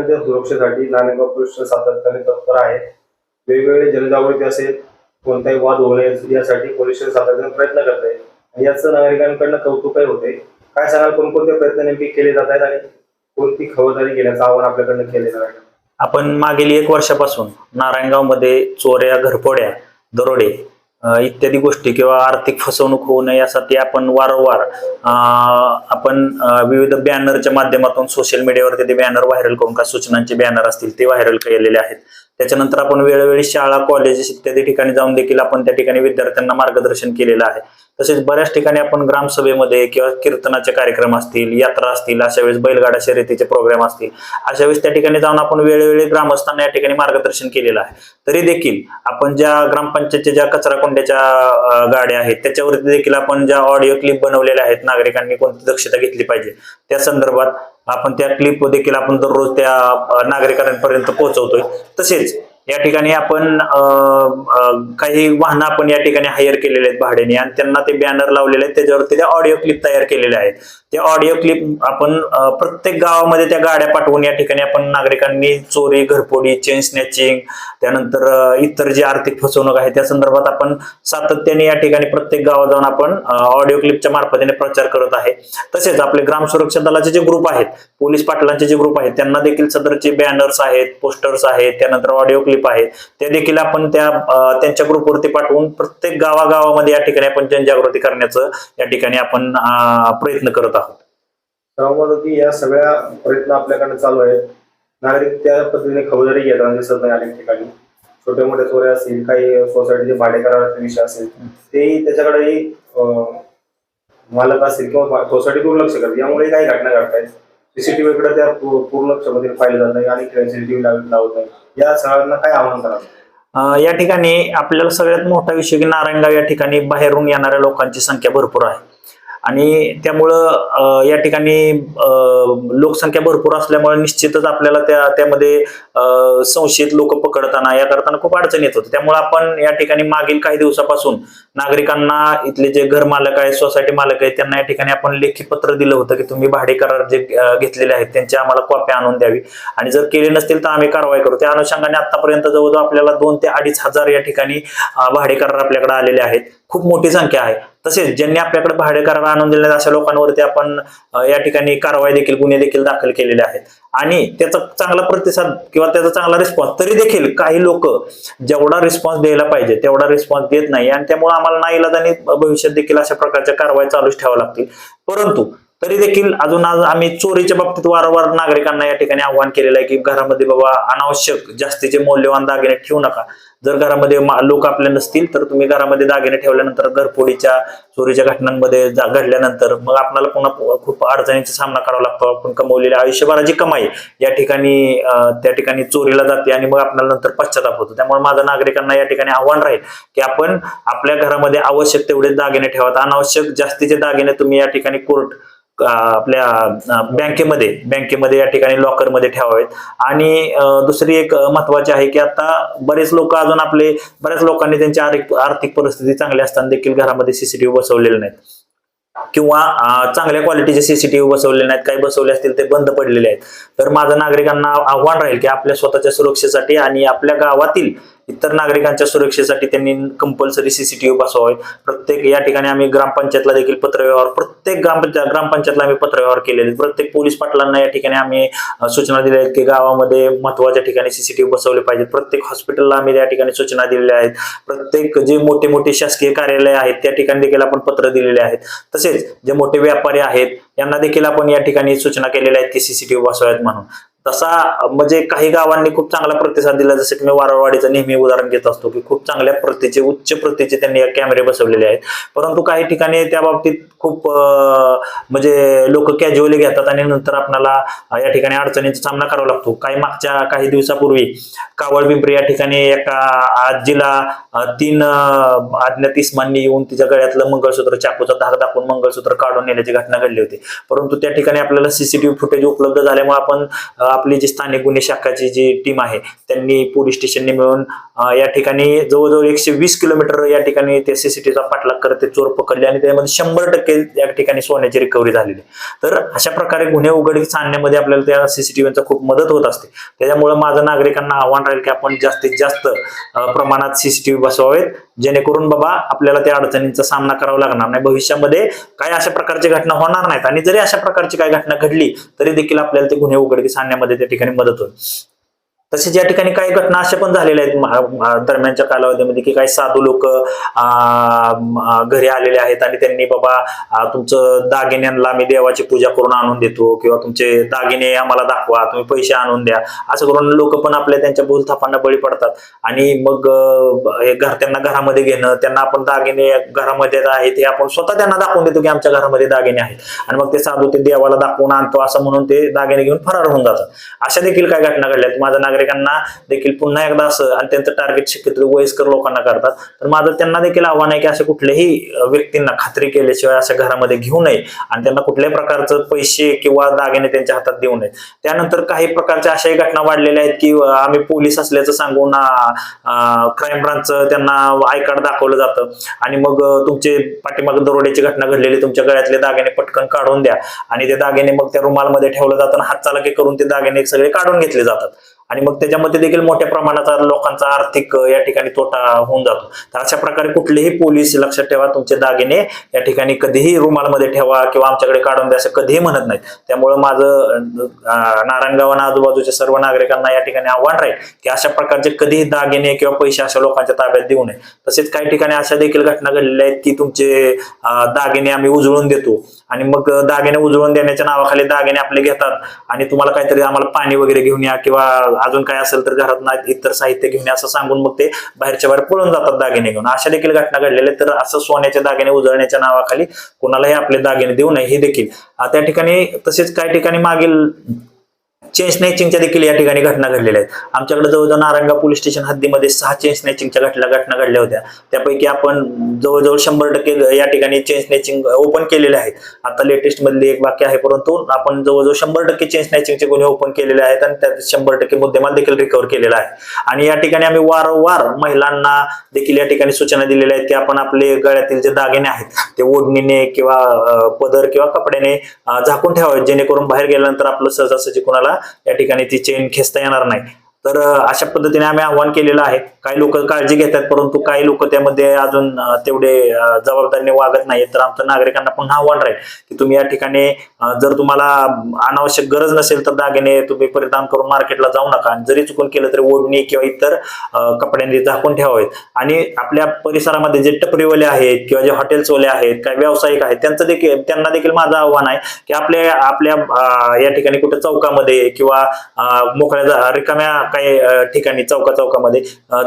नागरिकांच्या सुरक्षेसाठी नारायणगाव पोलीस सातत्याने तत्पर आहे. वेगवेगळे जनजागृती असेल कोणताही वाद होऊ नये यासाठी पोलीस सातत्याने प्रयत्न करत. आहे याचं नागरिकांकडनं कौतुकही होते. काय सांगाल कोणकोणते प्रयत्न नेमके केले जात आहेत आणि कोणती खबरदारी घेण्याचं आव्हान आपल्याकडनं केले जाणार आपण मागील एक वर्षापासून नारायणगावमध्ये चोऱ्या घरफोड्या दरोडे इत्यादी गोष्टी किंवा आर्थिक फसवणूक होऊ नये यासाठी आपण वारंवार आपण विविध बॅनरच्या माध्यमातून सोशल मीडियावरती ते बॅनर व्हायरल करून का सूचनांचे बॅनर असतील ते व्हायरल केलेले आहेत. त्याच्यानंतर आपण वेळोवेळी शाळा कॉलेजेस इत्यादी ठिकाणी जाऊन देखील आपण त्या ठिकाणी विद्यार्थ्यांना मार्गदर्शन केलेलं आहे. तसेच बऱ्याच ठिकाणी आपण ग्रामसभेमध्ये किंवा कीर्तनाचे कार्यक्रम असतील यात्रा असतील अशा वेळेस बैलगाडा शर्यतीचे प्रोग्राम असतील अशा वेळेस त्या ठिकाणी जाऊन आपण वेळोवेळी ग्रामस्थांना या ठिकाणी मार्गदर्शन केलेलं आहे. तरी देखील आपण ज्या ग्रामपंचायतच्या ज्या कचरा कोंड्याच्या गाड्या आहेत त्याच्यावरती देखील आपण ज्या ऑडिओ क्लिप बनवलेल्या आहेत नागरिकांनी कोणती दक्षता घेतली पाहिजे त्या संदर्भात आपण त्या क्लिप देखील आपण दररोज त्या नागरिकांपर्यंत पोहोचवतोय. तसेच या ठिकाणी आपण काही वाहनं आपण या ठिकाणी हायर केलेले आहेत भाड्याने. आणि त्यांना ते बॅनर लावलेले आहेत. त्याच्यावरती त्या ऑडिओ क्लिप तयार केलेल्या आहेत. ते ऑडिओ क्लिप आपण प्रत्येक गावामध्ये त्या गाड्या पाठवून या ठिकाणी आपण नागरिकांनी चोरी घरफोडी चेन स्नॅचिंग त्यानंतर इतर जी आर्थिक फसवणूक आहे त्या संदर्भात आपण सातत्याने या ठिकाणी प्रत्येक गावात जाऊन आपण ऑडिओ क्लिपच्या मार्फतीने प्रचार करत आहे. तसेच आपले ग्राम सुरक्षा दलाचे जे ग्रुप आहेत पोलीस पाटलांचे जे ग्रुप आहेत त्यांना देखील सदरचे बॅनर्स आहेत पोस्टर्स आहेत त्यानंतर ऑडिओ क्लिप आहेत ते देखील आपण त्या त्यांच्या ग्रुपवरती पाठवून प्रत्येक गावागावामध्ये या ठिकाणी आपण जनजागृती करण्याचं या ठिकाणी आपण प्रयत्न करत आहोत. त्यामुळे की या सगळ्या प्रयत्न आपल्याकडनं चालू आहेत. नागरिक त्या पद्धतीने खबरदारी घेतात दिसत नाही अनेक ठिकाणी. छोटे मोठे चोऱ्या असतील काही सोसायटीचे भाडेकराराचे विषय असेल तेही त्याच्याकडेही मालक असेल किंवा सोसायटी दुर्लक्ष करते यामुळे काही घटना घडतायत सीसीटीव्ही कडे त्या पूर्ण क्षमतेने पाहिलं जात नाही आणि सीसीटीव्ही लावत नाही. या सगळ्यांना काय आव्हान करावं या ठिकाणी आपल्याला सगळ्यात मोठा विषय की नारायणगाव या ठिकाणी बाहेरून येणाऱ्या लोकांची संख्या भरपूर आहे. आणि त्यामुळं या ठिकाणी लोकसंख्या भरपूर असल्यामुळे निश्चितच आपल्याला त्या त्यामध्ये संशयित लोक पकडताना या करताना खूप अडचण येत होती. त्यामुळे आपण या ठिकाणी मागील काही दिवसापासून नागरिकांना इथले जे घर मालक आहेत सोसायटी मालक आहेत त्यांना या ठिकाणी आपण लेखी पत्र दिलं होतं की तुम्ही भाडे करार जे घेतलेले आहेत त्यांची आम्हाला कॉप्या आणून द्यावी. आणि जर केले नसतील तर आम्ही कारवाई करू. त्या अनुषंगाने आतापर्यंत जवळजवळ आपल्याला दोन ते अडीच हजार या ठिकाणी भाडे करार आपल्याकडे आलेले आहेत. खूप मोठी संख्या आहे. तसेच ज्यांनी आपल्याकडे भाडेकरार आणून दिले अशा लोकांवरती आपण या ठिकाणी कारवाई देखील गुन्हे देखील दाखल केलेले आहेत. आणि त्याचा चांगला प्रतिसाद किंवा त्याचा चांगला रिस्पॉन्स तरी देखील काही लोक जेवढा रिस्पॉन्स द्यायला पाहिजे तेवढा रिस्पॉन्स देत नाही. आणि त्यामुळे आम्हाला नाईलाजाने भविष्यात देखील अशा प्रकारच्या कारवाई चालूच ठेवाव्या लागतील. परंतु तरी देखील अजून आज आम्ही चोरीच्या बाबतीत वारंवार नागरिकांना या ठिकाणी आव्हान केलेलं आहे की घरामध्ये बाबा अनावश्यक जास्तीचे मौल्यवान दागिने ठेवू नका. जर घरामध्ये लोक आपले नसतील तर तुम्ही घरामध्ये दागिने ठेवल्यानंतर घरफोडीच्या चोरीच्या घटनांमध्ये घडल्यानंतर मग आपल्याला पुन्हा खूप अडचणींचा सामना करावा लागतो. आपण कमवलेली आयुष्यभराची कमाई या ठिकाणी त्या ठिकाणी चोरीला जाते आणि मग आपल्याला नंतर पश्चाताप होतो. त्यामुळे माझं नागरिकांना या ठिकाणी आव्हान राहील की आपण आपल्या घरामध्ये आवश्यक तेवढे दागिने ठेवा. अनावश्यक जास्तीचे दागिने तुम्ही या ठिकाणी कोर्ट आपल्या बँकेमध्ये बँकेमध्ये या ठिकाणी लॉकरमध्ये ठेवावेत. आणि दुसरी एक महत्वाची आहे की आता बरेच लोक अजून आपले बऱ्याच लोकांनी त्यांची आर्थिक आर्थिक परिस्थिती चांगली असताना देखील घरामध्ये सीसीटीव्ही बसवलेले नाहीत. किंवा चांगल्या क्वालिटीचे सीसीटीव्ही बसवलेले नाहीत. काही बसवले असतील ते बंद पडलेले आहेत. तर माझं नागरिकांना आव्हान राहील की आपल्या स्वतःच्या सुरक्षेसाठी आणि आपल्या गावातील इतर नागरिकांच्या सुरक्षेसाठी त्यांनी कंपल्सरी सीसीटीव्ही बसवावे. प्रत्येक या ठिकाणी आम्ही ग्रामपंचायतला देखील पत्रव्यवहार प्रत्येक ग्रामपंचायत ग्रामपंचायतला आम्ही पत्रव्यवहार केलेले. प्रत्येक पोलीस पाटलांना या ठिकाणी आम्ही सूचना दिल्या आहेत की गावामध्ये महत्त्वाच्या ठिकाणी सीसीटीव्ही बसवले पाहिजेत. प्रत्येक हॉस्पिटलला आम्ही या ठिकाणी सूचना दिलेल्या आहेत. प्रत्येक जे मोठे मोठे शासकीय कार्यालय आहेत त्या ठिकाणी देखील आपण पत्र दिलेले आहेत. तसेच जे मोठे व्यापारी आहेत यांना देखील आपण या ठिकाणी सूचना केलेल्या आहेत की सीसीटीव्ही बसवायत म्हणून. तसा म्हणजे काही गावांनी खूप चांगला प्रतिसाद दिला जसं की मी वारवाडीचं नेहमी उदाहरण घेत असतो की खूप चांगल्या प्रतीचे उच्च प्रतीचे त्यांनी कॅमेरे बसवलेले आहेत. परंतु काही ठिकाणी त्या बाबतीत खूप म्हणजे लोक कॅज्युअली घेतात आणि नंतर आपल्याला या ठिकाणी अडचणींचा सामना करावा लागतो. काही मागच्या काही दिवसापूर्वी कावळ पिंपरी या ठिकाणी एका आजीला तीन आज्ञा अज्ञात इस्मांनी येऊन तिच्या गळ्यातलं मंगळसूत्र चाकूचा धाक दाखवून मंगळसूत्र काढून नेल्याची घटना घडली होती. परंतु त्या ठिकाणी आपल्याला सीसीटीव्ही फुटेज उपलब्ध झाल्यामुळे आपण आपली जी स्थानिक गुन्हे शाखाची जी टीम आहे त्यांनी पोलीस स्टेशनने मिळून या ठिकाणी जवळजवळ एकशे वीस किलोमीटर या ठिकाणी ते सीसीटीव्हीचा पाठलाग करत ते चोर पकडले आणि त्यामध्ये शंभर टक्के या ठिकाणी सोन्याची रिकव्हरी झालेली आहे. तर अशा प्रकारे गुन्हे उघडकीस आणण्यामध्ये आपल्याला त्या सीसीटीव्हीचा खूप मदत होत असते त्याच्यामुळे माझं नागरिकांना आव्हान राहील की आपण जास्तीत जास्त प्रमाणात सीसीटीव्ही बसवावेत जेणेकरून बाबा आपल्याला त्या अडचणींचा सामना करावा लागणार नाही भविष्यामध्ये काही अशा प्रकारची घटना होणार नाहीत आणि जरी अशा प्रकारची काही घटना घडली तरी देखील आपल्याला ते गुन्हे उघडकीस आणण्यामध्ये करण्यामध्ये त्या ठिकाणी मदत होईल. तसेच या ठिकाणी काही घटना अशा पण झालेल्या आहेत. दरम्यानच्या कालावधीमध्ये की काही साधू लोक घरी आलेले आहेत आणि त्यांनी बाबा तुमचं दागिन्यांना आम्ही देवाची पूजा करून आणून देतो किंवा तुमचे दागिने आम्हाला दाखवा तुम्ही पैसे आणून द्या. असं करून लोक पण आपल्या त्यांच्या बोलथापांना बळी पडतात. आणि मग हे घर त्यांना घरामध्ये घेणं त्यांना आपण दागिने घरामध्ये आहेत हे आपण स्वतः त्यांना दाखवून देतो की आमच्या घरामध्ये दागिने आहेत. आणि मग ते साधू ते देवाला दाखवून आणतो असं म्हणून ते दागिने घेऊन फरार होऊन जातात. अशा देखील काही घटना घडल्यात माझ्या नागरिकांना देखील पुन्हा एकदा असं आणि त्यांचं टार्गेट शक्यतो वयस्कर लोकांना करतात. तर माझं त्यांना देखील आव्हान आहे की अशा कुठल्याही व्यक्तींना खात्री केल्याशिवाय अशा घरामध्ये घेऊ नये आणि त्यांना कुठल्याही प्रकारचं पैसे किंवा दागिने त्यांच्या हातात देऊ नयेत त्यानंतर काही प्रकारच्या अशाही घटना वाढलेल्या आहेत की आम्ही पोलीस असल्याचं सांगून क्राईम ब्रांचचं त्यांना आय कार्ड दाखवलं जातं. आणि मग तुमचे पाठीमागे दरोड्याची घटना घडलेली तुमच्या गळ्यातले दागिने पटकन काढून द्या. आणि ते दागिने मग त्या रुमालमध्ये ठेवलं जातं आणि हातचालाकी करून ते दागिने सगळे काढून घेतले जातात. आणि मग त्याच्यामध्ये देखील मोठ्या प्रमाणाचा लोकांचा आर्थिक या ठिकाणी तोटा होऊन जातो. तर अशा प्रकारे कुठलेही पोलीस लक्षात ठेवा तुमचे दागिने या ठिकाणी कधीही रुमालमध्ये ठेवा किंवा आमच्याकडे काढून द्या असं कधीही म्हणत नाहीत. त्यामुळे माझं अ, नारायणगाव आणि आजूबाजूच्या सर्व नागरिकांना या ठिकाणी आव्हान राहील की अशा प्रकारचे कधीही दागिने किंवा पैसे अशा लोकांच्या ताब्यात देऊ नये. तसेच काही ठिकाणी अशा देखील घटना घडलेल्या आहेत की तुमचे दागिने आम्ही उजळून देतो आणि मग दागिने उजळून देण्याच्या नावाखाली दागिने आपले घेतात आणि तुम्हाला काहीतरी आम्हाला पाणी वगैरे घेऊन या किंवा अजून काय असेल तर घरात नाही इतर साहित्य घेऊन असं सांगून मग ते बाहेरच्या बाहेर पळून जातात दागिने घेऊन. अशा देखील घटना घडलेल्या तर असं सोन्याचे दागिने उजळण्याच्या नावाखाली कोणालाही आपले दागिने देऊ नये हे देखील. त्या ठिकाणी तसेच काही ठिकाणी मागील चेन स्नॅचिंगच्या देखील या ठिकाणी घटना घडलेल्या आहेत. आमच्याकडे जवळजवळ नारंगा पोलीस स्टेशन हद्दीमध्ये सहा चेन स्नॅचिंगच्या घटना घटना घडल्या होत्या. त्यापैकी आपण जवळजवळ शंभर टक्के या ठिकाणी चेन स्नॅचिंग ओपन केलेले आहेत. आता लेटेस्ट मधली एक वाक्य आहे परंतु आपण जवळजवळ शंभर टक्के चेन स्नॅचिंगचे गुन्हे ओपन केलेले आहेत आणि त्यात शंभर टक्के मुद्देमाल देखील रिकव्हर केलेला आहे. आणि या ठिकाणी आम्ही वारंवार महिलांना देखील या ठिकाणी सूचना दिलेल्या आहेत की आपण आपले गळ्यातील जे दागिने आहेत ते ओढणीने किंवा पदर किंवा कपड्याने झाकून ठेवावेत जेणेकरून बाहेर गेल्यानंतर आपलं सहजासहजी कोणाला या ठिकाणी ती चेन खेचता येणार नाही. तर अशा पद्धतीने आम्ही आव्हान केलेलं आहे. काही लोक काळजी घेतात परंतु काही लोक त्यामध्ये अजून तेवढे जबाबदारीने वागत नाहीत. तर आमचं नागरिकांना पुन्हा आव्हान राहील की तुम्ही या ठिकाणी जर तुम्हाला अनावश्यक गरज नसेल तर दागिने तुम्ही परिधान करून मार्केटला जाऊ नका. आणि जरी चुकून केलं तरी ओढणी किंवा इतर कपड्यांनी झाकून ठेवावेत. आणि आपल्या परिसरामध्ये जे टपरीवाले आहेत किंवा जे हॉटेल्सवाले आहेत काही व्यावसायिक आहेत त्यांचं देखील त्यांना देखील माझं आव्हान आहे की आपल्या आपल्या या ठिकाणी कुठे चौकामध्ये किंवा मोकळ्या रिकाम्या काही ठिकाणी चौका चौकामध्ये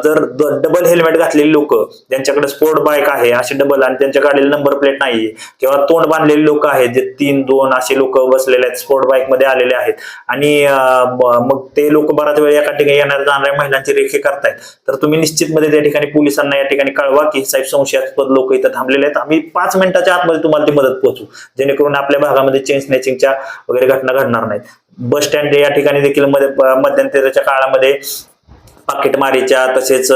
जर डबल हेल्मेट घातलेली लोक ज्यांच्याकडे स्पोर्ट बाईक आहे असे डबल आणि त्यांच्या गाडीला नंबर प्लेट नाही किंवा तोंड बांधलेले लोक आहेत जे तीन दोन असे लोक बसलेले आहेत स्पोर्ट बाईकमध्ये आलेले आहेत आणि मग ते लोक बराच वेळ एका ठिकाणी येणाऱ्या जाणाऱ्या महिलांची रेखे करतायत. तर तुम्ही निश्चितमध्ये त्या ठिकाणी पोलिसांना या ठिकाणी कळवा की साहेब संशयास्पद लोक इथं थांबलेले आहेत. आम्ही पाच मिनिटाच्या आतमध्ये तुम्हाला ती मदत पोहोचू जेणेकरून आपल्या भागामध्ये चेन स्नॅचिंगच्या वगैरे घटना घडणार नाहीत. बस स्टँड या ठिकाणी देखील मध्य मध्यंतराच्या काळामध्ये पाकिटमारीच्या तसेच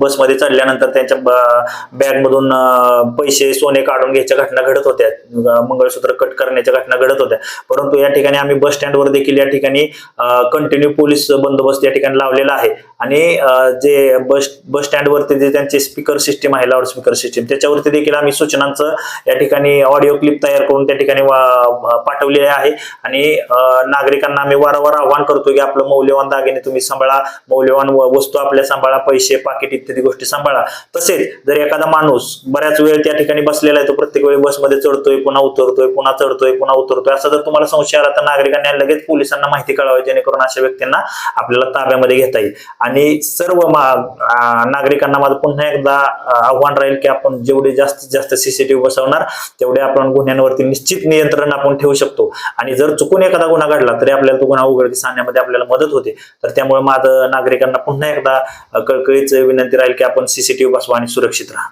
बसमध्ये चढल्यानंतर त्यांच्या बॅग मधून पैसे सोने काढून घ्यायच्या घटना घडत होत्या. मंगळसूत्र कट करण्याच्या घटना घडत होत्या. परंतु या ठिकाणी आम्ही बस स्टँडवर देखील या ठिकाणी कंटिन्यू पोलीस बंदोबस्त या ठिकाणी लावलेला आहे. आणि जे बस बस स्टँडवरती जे त्यांचे स्पीकर सिस्टीम आहे लाऊड स्पीकर सिस्टीम त्याच्यावरती देखील आम्ही सूचनांचं या ठिकाणी ऑडिओ क्लिप तयार करून त्या ठिकाणी पाठवलेले आहे. आणि नागरिकांना आम्ही वारंवार आव्हान करतो की आपलं मौल्यवान दागिने तुम्ही सांभाळा. मौल्यवान व- वस्तू आपल्या सांभाळा पैसे पाकिट इत्यादी गोष्टी सांभाळा. तसेच जर एखादा माणूस बऱ्याच वेळ त्या ठिकाणी बसलेला आहे तो प्रत्येक वेळी बसमध्ये चढतोय पुन्हा उतरतोय पुन्हा चढतोय पुन्हा उतरतोय असं जर तुम्हाला संशय आला तर नागरिकांनी लगेच पोलिसांना माहिती कळावी जेणेकरून अशा व्यक्तींना आपल्याला ताब्यामध्ये घेता येईल. आणि सर्व नागरिकांना माझं पुन्हा एकदा आव्हान राहील की आपण जेवढे जास्तीत जास्त सीसीटीव्ही बसवणार तेवढे आपण गुन्ह्यांवरती निश्चित नियंत्रण आपण ठेवू शकतो. आणि जर चुकून एखादा गुन्हा घडला तरी आपल्याला तो गुन्हा उघडकीस आणण्यामध्ये आपल्याला मदत होते. तर त्यामुळे माझं नागरिकांना पुन्हा एकदा कळकळीच विनंती राहील की आपण सीसीटीव्ही बसवा आणि सुरक्षित राहा.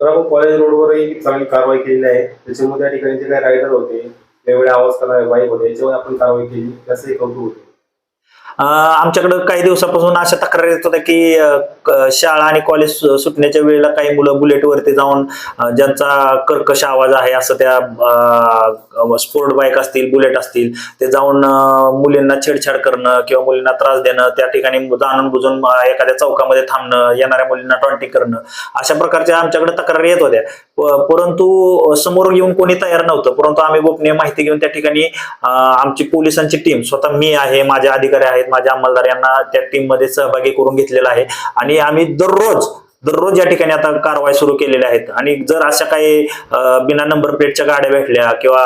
तर आपण कॉलेज रोडवरही चांगली कारवाई केलेली आहे. त्याच्यामध्ये त्या ठिकाणी जे काही रायडर होते वेगवेगळे आवाज करणारे बाईक होते. याच्यावर आपण कारवाई केली. त्याचंही कौतुक होते. आमच्याकडं काही दिवसापासून अशा तक्रारी येत होत्या की शाळा आणि कॉलेज सुटण्याच्या वेळेला काही मुलं बुलेटवरती जाऊन ज्यांचा कर्कश आवाज आहे असं त्या स्पोर्ट बाईक असतील बुलेट असतील ते जाऊन मुलींना छेडछाड करणं किंवा मुलींना त्रास देणं त्या ठिकाणी जाणून बुजून एखाद्या चौकामध्ये थांबणं येणाऱ्या मुलींना टॉन्टिंग करणं अशा प्रकारच्या आमच्याकडे तक्रारी येत होत्या. परंतु समोर येऊन कोणी तयार नव्हतं. परंतु आम्ही गोपनीय माहिती घेऊन त्या ठिकाणी आमची पोलिसांची टीम स्वतः मी आहे माझे अधिकारी आहेत माझे अंमलदार यांना त्या टीममध्ये सहभागी करून घेतलेला आहे. आणि आम्ही दररोज दररोज या ठिकाणी आता कारवाई सुरू केलेल्या आहेत. आणि जर अशा काही बिना नंबर प्लेटच्या गाड्या भेटल्या किंवा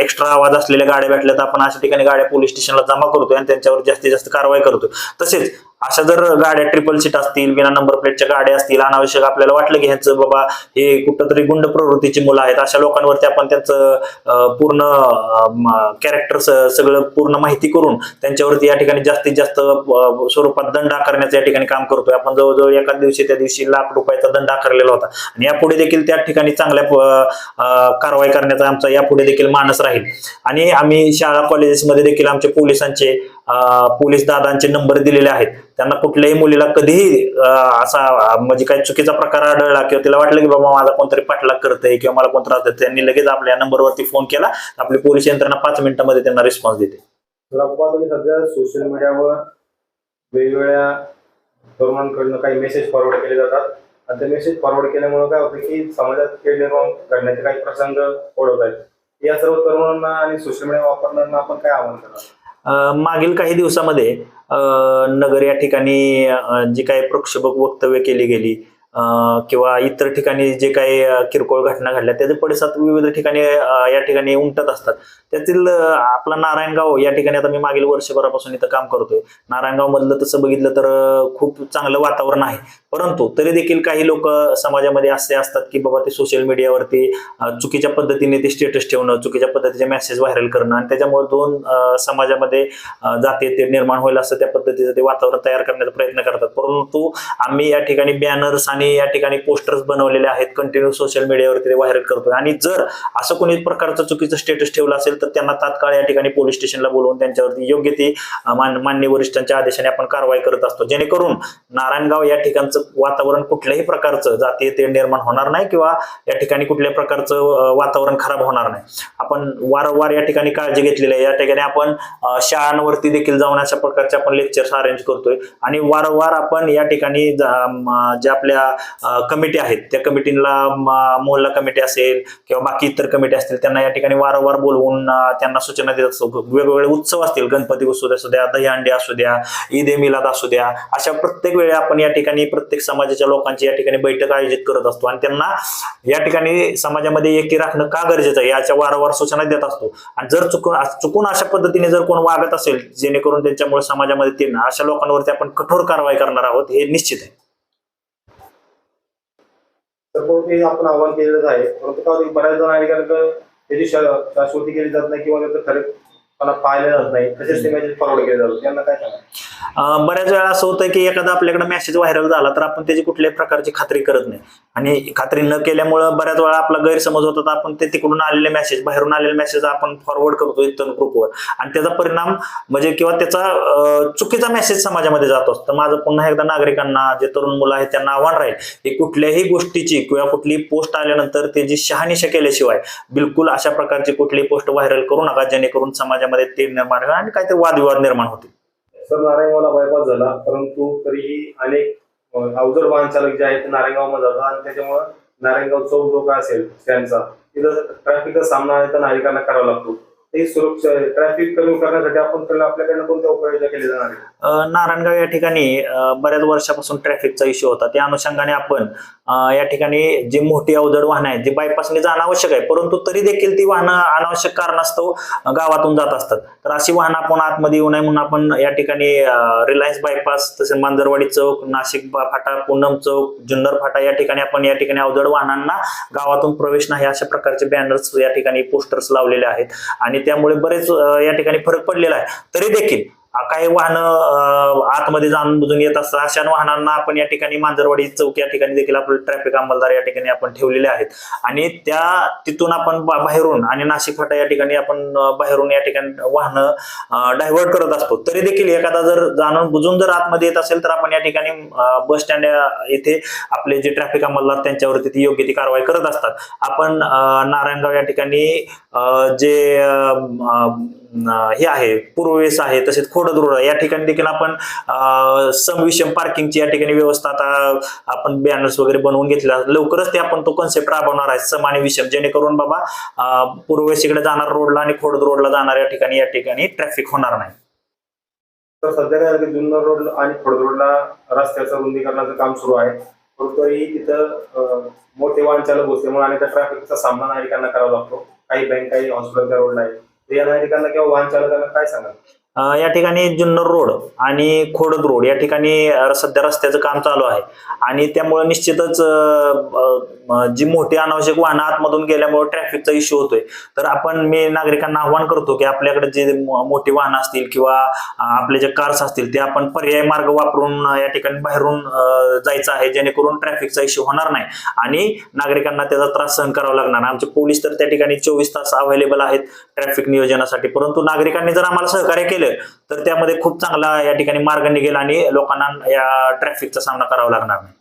एक्स्ट्रा आवाज असलेल्या गाड्या भेटल्या तर आपण अशा ठिकाणी गाड्या पोलीस स्टेशनला जमा करतो आणि त्यांच्यावर जास्तीत जास्त कारवाई करतो तसेच अशा जर गाड्या ट्रिपल सीट असतील विना नंबर प्लेटच्या गाड्या असतील अनावश्यक आपल्याला वाटलं की ह्यांचं बाबा हे कुठंतरी गुंड प्रवृत्तीची मुलं आहेत अशा लोकांवरती आपण त्यांचं पूर्ण कॅरेक्टर सगळं पूर्ण माहिती करून त्यांच्यावरती या ठिकाणी जास्तीत जास्त स्वरूपात दंड आकारण्याचं या ठिकाणी काम करतोय. आपण जवळजवळ एका दिवशी त्या दिवशी लाख रुपयाचा दंड आकारलेला होता. आणि यापुढे देखील त्या ठिकाणी चांगल्या कारवाई करण्याचा आमचा यापुढे देखील मानस राहील. आणि आम्ही शाळा कॉलेजेसमध्ये देखील आमच्या पोलिसांचे पोलीस दादांचे नंबर दिलेले आहेत. त्यांना कुठल्याही मुलीला कधीही असा म्हणजे काही चुकीचा प्रकार आढळला किंवा तिला वाटलं की बाबा माझा कोणतरी पाठलाग करतंय किंवा मला कोण त्रास देत त्यांनी लगेच आपल्या नंबरवरती फोन केला. आपली पोलीस यंत्रणा पाच मिनिटांमध्ये त्यांना रिस्पॉन्स देते. तर की सध्या सोशल मीडियावर वेगवेगळ्या तरुणांकडनं काही मेसेज फॉरवर्ड केले जातात. आणि ते मेसेज फॉरवर्ड केल्यामुळे काय होतं की समाजात खेळ निर्माण करण्याचे काही प्रसंग ओढवत आहेत या सर्व तरुणांना आणि सोशल मीडिया वापरणाऱ्यांना आपण काय आव्हान करणार? मागील काही दिवसामध्ये नगर या ठिकाणी जी काही प्रक्षोभक वक्तव्य केली गेली किंवा इतर ठिकाणी जे काही किरकोळ घटना घडल्या त्याचे पडसाद विविध ठिकाणी या ठिकाणी उमटत असतात. त्यातील आपला नारायणगाव या ठिकाणी आता मी मागील वर्षभरापासून इथं काम करतोय. नारायणगाव मधलं तसं बघितलं तर खूप चांगलं वातावरण आहे. परंतु तरी देखील काही लोक समाजामध्ये असे असतात की बाबा ते सोशल मीडियावरती चुकीच्या पद्धतीने ते स्टेटस ठेवणं चुकीच्या पद्धतीचे मेसेज व्हायरल करणं आणि त्याच्यामुळे दोन समाजामध्ये जाते ते निर्माण होईल असं त्या पद्धतीचं ते वातावरण तयार करण्याचा प्रयत्न करतात. परंतु आम्ही या ठिकाणी बॅनर्स आणि या ठिकाणी पोस्टर्स बनवलेले आहेत कंटिन्यू सोशल मीडियावरती ते व्हायरल करतो आणि जर असं कोणी प्रकारचं चुकीचं स्टेटस ठेवलं असेल तर त्यांना तात्काळ या ठिकाणी पोलीस स्टेशनला बोलवून त्यांच्यावरती योग्य ती मान- मान्य वरिष्ठांच्या आदेशाने आपण कारवाई करत असतो. जेणेकरून नारायणगाव या ठिकाणचं वातावरण कुठल्याही प्रकारचं जातीय ते निर्माण होणार नाही किंवा या ठिकाणी कुठल्याही प्रकारचं वातावरण खराब होणार नाही. आपण वारंवार या ठिकाणी काळजी घेतलेली आहे. या ठिकाणी आपण शाळांवरती देखील जाऊन अशा प्रकारचे आपण लेक्चर्स अरेंज करतोय. आणि वारंवार आपण या ठिकाणी ज्या आपल्या कमिटी आहेत त्या कमिटीला मोहल्ला कमिटी असेल किंवा बाकी इतर कमिटी असतील त्यांना या ठिकाणी वारंवार बोलवून त्यांना सूचना देत असतो. वेगवेगळे उत्सव असतील. गणपती उत्सव असू द्या दहीहंडी असू द्या ईद ए मिलाद असू द्या. अशा प्रत्येक वेळी आपण या ठिकाणी प्रत्येक समाजाच्या लोकांची या ठिकाणी बैठक आयोजित करत असतो आणि त्यांना या ठिकाणी समाजामध्ये एकी राखणं का गरजेचं आहे याच्या वारंवार सूचना देत असतो. आणि जर चुकून चुकून अशा पद्धतीने जर कोण वागत असेल जेणेकरून त्यांच्यामुळे समाजामध्ये ते अशा लोकांवरती आपण कठोर कारवाई करणार आहोत हे निश्चित आहे. तर ते आपण आव्हान केलेलंच आहे. परंतु बऱ्याच जण नागरिकांकडे त्याची शाश्वती केली जात नाही किंवा खरं पाहिलं जात नाही. तसेच ते मेसेज फॉरवर्ड केले जातात. त्यांना काय सांगा अं, बऱ्याच वेळा असं होतं की एखादा आपल्याकडे मेसेज व्हायरल झाला तर आपण त्याची कुठल्याही प्रकारची खात्री करत नाही. आणि खात्री न केल्यामुळं बऱ्याच वेळा आपला गैरसमज होतात आपण ते तिकडून आलेले मेसेज बाहेरून आलेले मेसेज आपण फॉरवर्ड करतो इतर ग्रुपवर आणि त्याचा परिणाम म्हणजे किंवा त्याचा अं, चुकीचा मेसेज समाजामध्ये जातो तर माझं पुन्हा एकदा नागरिकांना जे तरुण मुलं आहेत त्यांना आव्हान राहील की कुठल्याही गोष्टीची किंवा कुठलीही पोस्ट आल्यानंतर त्याची शहानिशा केल्याशिवाय बिलकुल अशा प्रकारची कुठलीही पोस्ट व्हायरल करू नका जेणेकरून समाजामध्ये ते निर्माण होईल आणि काहीतरी वादविवाद निर्माण होतील. सर नारायणगावला बायपास झाला परंतु तरीही अनेक अवजड वाहन चालक जे आहेत नारायणगावमध्ये जातात आणि त्याच्यामुळे नारायणगाव चौक जो काय असेल स्टँडचा तिथं ट्रॅफिकचा सामना आहे तर नागरिकांना करावा लागतो. ते सुरक्षा ट्रॅफिक कमी करण्यासाठी आपण आपल्याकडनं कोणत्या उपाययोजना केल्या जाणार नारायणगाव या ठिकाणी बऱ्याच वर्षापासून ट्रॅफिकचा इश्यू होता. त्या अनुषंगाने आपण या ठिकाणी जी मोठी अवजड वाहन आहेत जे बायपासने जाणं आवश्यक आहे परंतु तरी देखील ती वाहनं अनावश्यक कारणास्तव गावातून जात असतात. तर अशी वाहनं आपण आतमध्ये येऊ नये म्हणून आपण या ठिकाणी रिलायन्स बायपास तसेच मांजरवाडी चौक नाशिक फाटा पूनम चौक जुन्नर फाटा या ठिकाणी आपण या ठिकाणी अवजड वाहनांना गावातून प्रवेश नाही अशा प्रकारचे बॅनर्स या ठिकाणी पोस्टर्स लावलेले आहेत. आणि त्यामुळे बरेच या ठिकाणी फरक पडलेला आहे. तरी देखील काही वाहनं आतमध्ये जाणून बुजून येत असतात. अशा वाहनांना आपण या ठिकाणी मांजरवाडी चौक या ठिकाणी देखील आपले ट्रॅफिक अंमलदार या ठिकाणी आपण ठेवलेले आहेत. आणि त्या तिथून आपण बाहेरून आणि नाशिक फाटा या ठिकाणी आपण बाहेरून या ठिकाणी वाहनं डायव्हर्ट करत असतो. तरी देखील एखादा जर जाणून बुजून जर आतमध्ये येत असेल तर आपण या ठिकाणी बस स्टँड येथे आपले जे ट्रॅफिक अंमलदार त्यांच्यावरती ती योग्य ती कारवाई करत असतात. आपण नारायणगाव या ठिकाणी जे हे आहे पूर्वेस आहे तसेच खोडद रोड आहे. या ठिकाणी देखील आपण समविषम पार्किंगची या ठिकाणी व्यवस्था आता आपण बॅनर्स वगैरे बनवून घेतला लवकरच ते आपण तो कन्सेप्ट राबवणार आहे सम आणि विषम. जेणेकरून बाबा पूर्वेस इकडे जाणार रोडला आणि खोडद रोडला जाणार या ठिकाणी या ठिकाणी ट्रॅफिक होणार नाही. तर सध्या जुन्नर रोड आणि खोडद रोडला रस्त्याचं रुंदीकरणाचं काम सुरू आहे. परंतु तिथं मोठे वाहन चालक असल्यामुळे आणि त्या ट्रॅफिकचा सामना नागरिकांना करावा लागतो. काही बँक काही हॉस्पिटलच्या रोडला आहे या नागरिकांना किंवा वाहन चालकांना काय सांगाल? या ठिकाणी जुन्नर रोड आणि खोडद रोड या ठिकाणी सध्या रस्त्याचं काम चालू आहे. आणि त्यामुळे निश्चितच जी मोठी अनावश्यक वाहनं आतमधून गेल्यामुळे ट्रॅफिकचा इश्यू होतोय. तर आपण मी नागरिकांना आव्हान करतो की आपल्याकडे जे मोठी वाहनं असतील किंवा आपले जे कार्स असतील ते आपण पर्याय मार्ग वापरून या ठिकाणी बाहेरून जायचं आहे जेणेकरून ट्रॅफिकचा इश्यू होणार नाही. आणि नागरिकांना त्याचा त्रास सहन करावा लागणार आमचे पोलीस तर त्या ठिकाणी चोवीस तास अवेलेबल आहेत ट्रॅफिक नियोजनासाठी. परंतु नागरिकांनी जर आम्हाला सहकार्य केलं तर त्यामध्ये खूप चांगला या ठिकाणी मार्ग निघेल आणि लोकांना या ट्रॅफिकचा सामना करावा लागणार नाही.